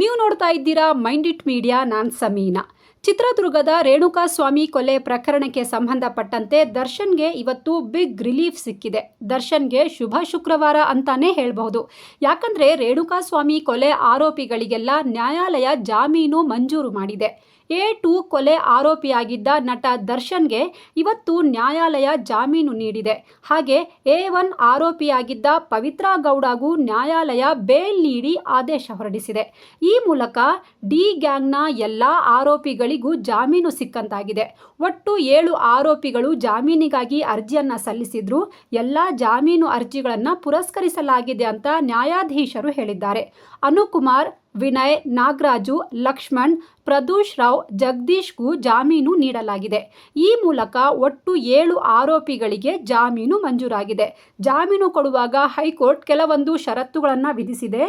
ನೀವು ನೋಡ್ತಾ ಇದ್ದೀರಾ ಮೈಂಡ್ ಇಟ್ ಮೀಡಿಯಾ, ನಾನ್ ಸಮೀನಾ. ಚಿತ್ರದುರ್ಗದ ರೇಣುಕಾಸ್ವಾಮಿ ಕೊಲೆ ಪ್ರಕರಣಕ್ಕೆ ಸಂಬಂಧಪಟ್ಟಂತೆ ದರ್ಶನ್ಗೆ ಇವತ್ತು ಬಿಗ್ ರಿಲೀಫ್ ಸಿಕ್ಕಿದೆ. ದರ್ಶನ್ಗೆ ಶುಭ ಶುಕ್ರವಾರ ಅಂತಾನೆ ಹೇಳಬಹುದು. ಯಾಕಂದ್ರೆ ರೇಣುಕಾಸ್ವಾಮಿ ಕೊಲೆ ಆರೋಪಿಗಳಿಗೆಲ್ಲ ನ್ಯಾಯಾಲಯ ಜಾಮೀನು ಮಂಜೂರು ಮಾಡಿದೆ. ಎ ಟು ಕೊಲೆ ಆರೋಪಿಯಾಗಿದ್ದ ನಟ ದರ್ಶನ್ಗೆ ಇವತ್ತು ನ್ಯಾಯಾಲಯ ಜಾಮೀನು ನೀಡಿದೆ. ಹಾಗೆ ಎ ಒನ್ ಆರೋಪಿಯಾಗಿದ್ದ ಪವಿತ್ರಾ ಗೌಡಗೂ ನ್ಯಾಯಾಲಯ ಬೇಲ್ ನೀಡಿ ಆದೇಶ ಹೊರಡಿಸಿದೆ. ಈ ಮೂಲಕ ಡಿ ಗ್ಯಾಂಗ್ನ ಎಲ್ಲ ಆರೋಪಿಗಳಿಗೂ ಜಾಮೀನು ಸಿಕ್ಕಂತಾಗಿದೆ. ಒಟ್ಟು ಏಳು ಆರೋಪಿಗಳು ಜಾಮೀನಿಗಾಗಿ ಅರ್ಜಿಯನ್ನು ಸಲ್ಲಿಸಿದ್ರು ಎಲ್ಲ ಜಾಮೀನು ಅರ್ಜಿಗಳನ್ನು ಪುರಸ್ಕರಿಸಲಾಗಿದೆ ಅಂತ ನ್ಯಾಯಾಧೀಶರು ಹೇಳಿದ್ದಾರೆ. ಅನುಕುಮಾರ್ ವಿನಯ್, ನಾಗರಾಜು, ಲಕ್ಷ್ಮಣ್, ಪ್ರದೂಷ್ ರಾವ್, ಜಗದೀಶ್ಗೂ ಜಾಮೀನು ನೀಡಲಾಗಿದೆ. ಈ ಮೂಲಕ ಒಟ್ಟು ಏಳು ಆರೋಪಿಗಳಿಗೆ ಜಾಮೀನು ಮಂಜೂರಾಗಿದೆ. ಜಾಮೀನು ಕೊಡುವಾಗ ಹೈಕೋರ್ಟ್ ಕೆಲವೊಂದು ಷರತ್ತುಗಳನ್ನು ವಿಧಿಸಿದೆ.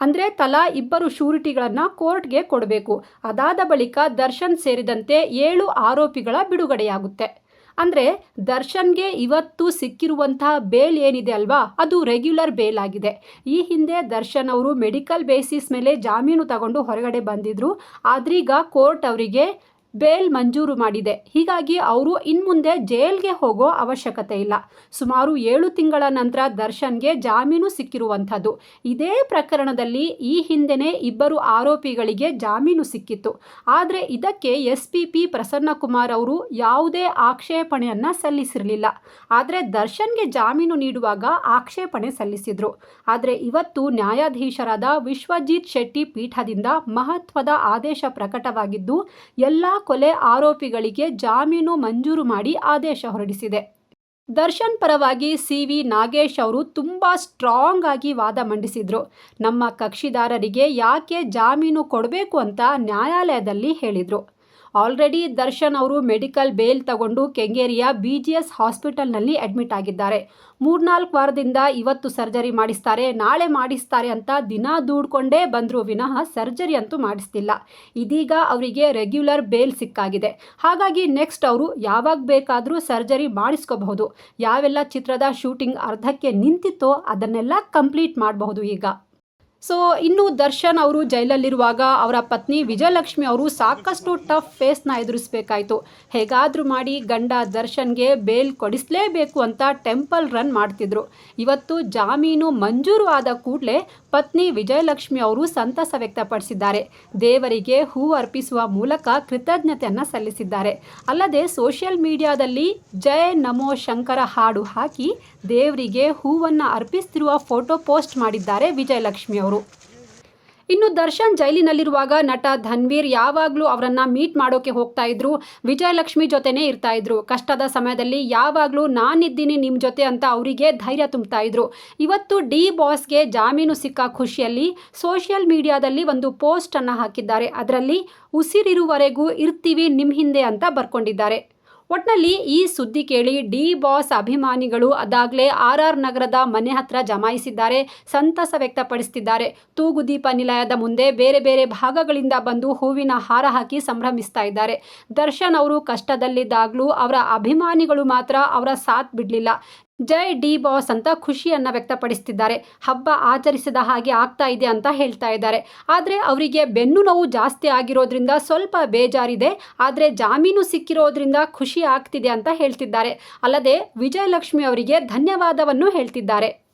ಅಂದರೆ ತಲಾ ಇಬ್ಬರು ಶೂರಿಟಿಗಳನ್ನು ಕೋರ್ಟ್ಗೆ ಕೊಡಬೇಕು. ಅದಾದ ಬಳಿಕ ದರ್ಶನ್ ಸೇರಿದಂತೆ ಏಳು ಆರೋಪಿಗಳ ಬಿಡುಗಡೆಯಾಗುತ್ತೆ. ಅಂದರೆ ದರ್ಶನ್ಗೆ ಇವತ್ತು ಸಿಕ್ಕಿರುವಂತಹ ಬೇಲ್ ಏನಿದೆ ಅಲ್ವಾ? ಅದು ರೆಗ್ಯುಲರ್ ಬೇಲ್ ಆಗಿದೆ. ಈ ಹಿಂದೆ ದರ್ಶನ್ ಅವರು ಮೆಡಿಕಲ್ ಬೇಸಿಸ್ ಮೇಲೆ ಜಾಮೀನು ತಗೊಂಡು ಹೊರಗಡೆ ಬಂದಿದ್ರು. ಆದ್ರೀಗ ಕೋರ್ಟ್ ಅವರಿಗೆ ಬೇಲ್ ಮಂಜೂರು ಮಾಡಿದೆ. ಹೀಗಾಗಿ ಅವರು ಇನ್ಮುಂದೆ ಜೈಲ್ಗೆ ಹೋಗೋ ಅವಶ್ಯಕತೆ ಇಲ್ಲ. ಸುಮಾರು ಏಳು ತಿಂಗಳ ನಂತರ ದರ್ಶನ್ಗೆ ಜಾಮೀನು ಸಿಕ್ಕಿರುವಂಥದ್ದು. ಇದೇ ಪ್ರಕರಣದಲ್ಲಿ ಈ ಹಿಂದೆನೇ ಇಬ್ಬರು ಆರೋಪಿಗಳಿಗೆ ಜಾಮೀನು ಸಿಕ್ಕಿತ್ತು. ಆದರೆ ಇದಕ್ಕೆ ಎಸ್ ಪಿ ಪಿ ಪ್ರಸನ್ನಕುಮಾರ್ ಅವರು ಯಾವುದೇ ಆಕ್ಷೇಪಣೆಯನ್ನು ಸಲ್ಲಿಸಿರಲಿಲ್ಲ. ಆದರೆ ದರ್ಶನ್ಗೆ ಜಾಮೀನು ನೀಡುವಾಗ ಆಕ್ಷೇಪಣೆ ಸಲ್ಲಿಸಿದರು. ಆದರೆ ಇವತ್ತು ನ್ಯಾಯಾಧೀಶರಾದ ವಿಶ್ವಜಿತ್ ಶೆಟ್ಟಿ ಪೀಠದಿಂದ ಮಹತ್ವದ ಆದೇಶ ಪ್ರಕಟವಾಗಿದ್ದು, ಎಲ್ಲ ಕೊಲೆ ಆರೋಪಿಗಳಿಗೆ ಜಾಮೀನು ಮಂಜೂರು ಮಾಡಿ ಆದೇಶ ಹೊರಡಿಸಿದೆ. ದರ್ಶನ್ ಪರವಾಗಿ ಸಿ ವಿ ನಾಗೇಶ್ ಅವರು ತುಂಬ ಸ್ಟ್ರಾಂಗ್ ಆಗಿ ವಾದ ಮಂಡಿಸಿದರು. ನಮ್ಮ ಕಕ್ಷಿದಾರರಿಗೆ ಯಾಕೆ ಜಾಮೀನು ಕೊಡಬೇಕು ಅಂತ ನ್ಯಾಯಾಲಯದಲ್ಲಿ ಹೇಳಿದರು. ಆಲ್ರೆಡಿ ದರ್ಶನ್ ಅವರು ಮೆಡಿಕಲ್ ಬೇಲ್ ತಗೊಂಡು ಕೆಂಗೇರಿಯ ಬಿ ಜಿ ಎಸ್ ಹಾಸ್ಪಿಟಲ್ನಲ್ಲಿ ಅಡ್ಮಿಟ್ ಆಗಿದ್ದಾರೆ. ಮೂರ್ನಾಲ್ಕು ವಾರದಿಂದ ಇವತ್ತು ಸರ್ಜರಿ ಮಾಡಿಸ್ತಾರೆ, ನಾಳೆ ಮಾಡಿಸ್ತಾರೆ ಅಂತ ದಿನ ದೂಡ್ಕೊಂಡೇ ಬಂದರು ವಿನಃ ಸರ್ಜರಿ ಅಂತೂ ಮಾಡಿಸ್ತಿಲ್ಲ. ಇದೀಗ ಅವರಿಗೆ ರೆಗ್ಯುಲರ್ ಬೇಲ್ ಸಿಕ್ಕಾಗಿದೆ. ಹಾಗಾಗಿ ನೆಕ್ಸ್ಟ್ ಅವರು ಯಾವಾಗ ಬೇಕಾದರೂ ಸರ್ಜರಿ ಮಾಡಿಸ್ಕೋಬಹುದು. ಯಾವೆಲ್ಲ ಚಿತ್ರದ ಶೂಟಿಂಗ್ ಅರ್ಧಕ್ಕೆ ನಿಂತಿತ್ತೋ ಅದನ್ನೆಲ್ಲ ಕಂಪ್ಲೀಟ್ ಮಾಡಬಹುದು ಈಗ. ಸೊ ಇನ್ನು ದರ್ಶನ್ ಅವರು ಜೈಲಲ್ಲಿರುವಾಗ ಅವರ ಪತ್ನಿ ವಿಜಯಲಕ್ಷ್ಮಿ ಅವರು ಸಾಕಷ್ಟು ಟಫ್ ಫೇಸ್ನ ಎದುರಿಸಬೇಕಾಯಿತು. ಹೇಗಾದರೂ ಮಾಡಿ ಗಂಡ ದರ್ಶನ್ಗೆ ಬೇಲ್ ಕೊಡಿಸಲೇಬೇಕು ಅಂತ ಟೆಂಪಲ್ ರನ್ ಮಾಡ್ತಿದ್ರು. ಇವತ್ತು ಜಾಮೀನು ಮಂಜೂರು ಆದ ಕೂಡಲೇ ಪತ್ನಿ ವಿಜಯಲಕ್ಷ್ಮಿ ಅವರು ಸಂತಸ ವ್ಯಕ್ತಪಡಿಸಿದ್ದಾರೆ. ದೇವರಿಗೆ ಹೂ ಅರ್ಪಿಸುವ ಮೂಲಕ ಕೃತಜ್ಞತೆಯನ್ನು ಸಲ್ಲಿಸಿದ್ದಾರೆ. ಅಲ್ಲದೆ ಸೋಷಿಯಲ್ ಮೀಡಿಯಾದಲ್ಲಿ ಜಯ ನಮೋ ಶಂಕರ ಹಾಡು ಹಾಕಿ ದೇವರಿಗೆ ಹೂವನ್ನು ಅರ್ಪಿಸ್ತಿರುವ ಫೋಟೋ ಪೋಸ್ಟ್ ಮಾಡಿದ್ದಾರೆ ವಿಜಯಲಕ್ಷ್ಮಿ ಅವರು ಇನ್ನು ದರ್ಶನ್ ಜೈಲಿನಲ್ಲಿರುವಾಗ ನಟ ಧನ್ವೀರ್ ಯಾವಾಗಲೂ ಅವರನ್ನ ಮೀಟ್ ಮಾಡೋಕೆ ಹೋಗ್ತಾ ಇದ್ರು. ವಿಜಯಲಕ್ಷ್ಮಿ ಜೊತೆನೇ ಇರ್ತಾ ಇದ್ರು. ಕಷ್ಟದ ಸಮಯದಲ್ಲಿ ಯಾವಾಗಲೂ ನಾನಿದ್ದೀನಿ ನಿಮ್ಮ ಜೊತೆ ಅಂತ ಅವರಿಗೆ ಧೈರ್ಯ ತುಂಬ್ತಾ ಇದ್ರು. ಇವತ್ತು ಡಿ ಬಾಸ್ಗೆ ಜಾಮೀನು ಸಿಕ್ಕ ಖುಷಿಯಲ್ಲಿ ಸೋಷಿಯಲ್ ಮೀಡಿಯಾದಲ್ಲಿ ಒಂದು ಪೋಸ್ಟ್ ಅನ್ನು ಹಾಕಿದ್ದಾರೆ. ಅದರಲ್ಲಿ ಉಸಿರಿರುವವರೆಗೂ ಇರ್ತೀವಿ ನಿಮ್ಮ ಹಿಂದೆ ಅಂತ ಬರ್ಕೊಂಡಿದ್ದಾರೆ. ಒಟ್ನಲ್ಲಿ ಈ ಸುದ್ದಿ ಕೇಳಿ ಡಿ ಬಾಸ್ ಅಭಿಮಾನಿಗಳು ಅದಾಗಲೇ ಆರ್ ಆರ್ ನಗರದ ಮನೆ ಹತ್ರ ಜಮಾಯಿಸಿದ್ದಾರೆ, ಸಂತಸ ವ್ಯಕ್ತಪಡಿಸುತ್ತಿದ್ದಾರೆ ತೂಗುದೀಪ ನಿಲಯದ ಮುಂದೆ ಬೇರೆ ಬೇರೆ ಭಾಗಗಳಿಂದ ಬಂದು ಹೂವಿನ ಹಾರ ಹಾಕಿ ಸಂಭ್ರಮಿಸ್ತಾ ಇದ್ದಾರೆ. ದರ್ಶನ್ ಅವರು ಕಷ್ಟದಲ್ಲಿದ್ದಾಗಲೂ ಅವರ ಅಭಿಮಾನಿಗಳು ಮಾತ್ರ ಅವರ ಸಾಥ್ ಬಿಡಲಿಲ್ಲ. ಜೈ ಡಿ ಬಾಸ್ ಅಂತ ಖುಷಿಯನ್ನು ವ್ಯಕ್ತಪಡಿಸ್ತಿದ್ದಾರೆ. ಹಬ್ಬ ಆಚರಿಸಿದ ಹಾಗೆ ಆಗ್ತಾ ಇದೆ ಅಂತ ಹೇಳ್ತಾ ಇದ್ದಾರೆ. ಆದರೆ ಅವರಿಗೆ ಬೆನ್ನು ನೋವು ಜಾಸ್ತಿ ಆಗಿರೋದ್ರಿಂದ ಸ್ವಲ್ಪ ಬೇಜಾರಿದೆ. ಆದರೆ ಜಾಮೀನು ಸಿಕ್ಕಿರೋದ್ರಿಂದ ಖುಷಿ ಆಗ್ತಿದೆ ಅಂತ ಹೇಳ್ತಿದ್ದಾರೆ. ಅಲ್ಲದೆ ವಿಜಯಲಕ್ಷ್ಮಿ ಅವರಿಗೆ ಧನ್ಯವಾದವನ್ನು ಹೇಳ್ತಿದ್ದಾರೆ.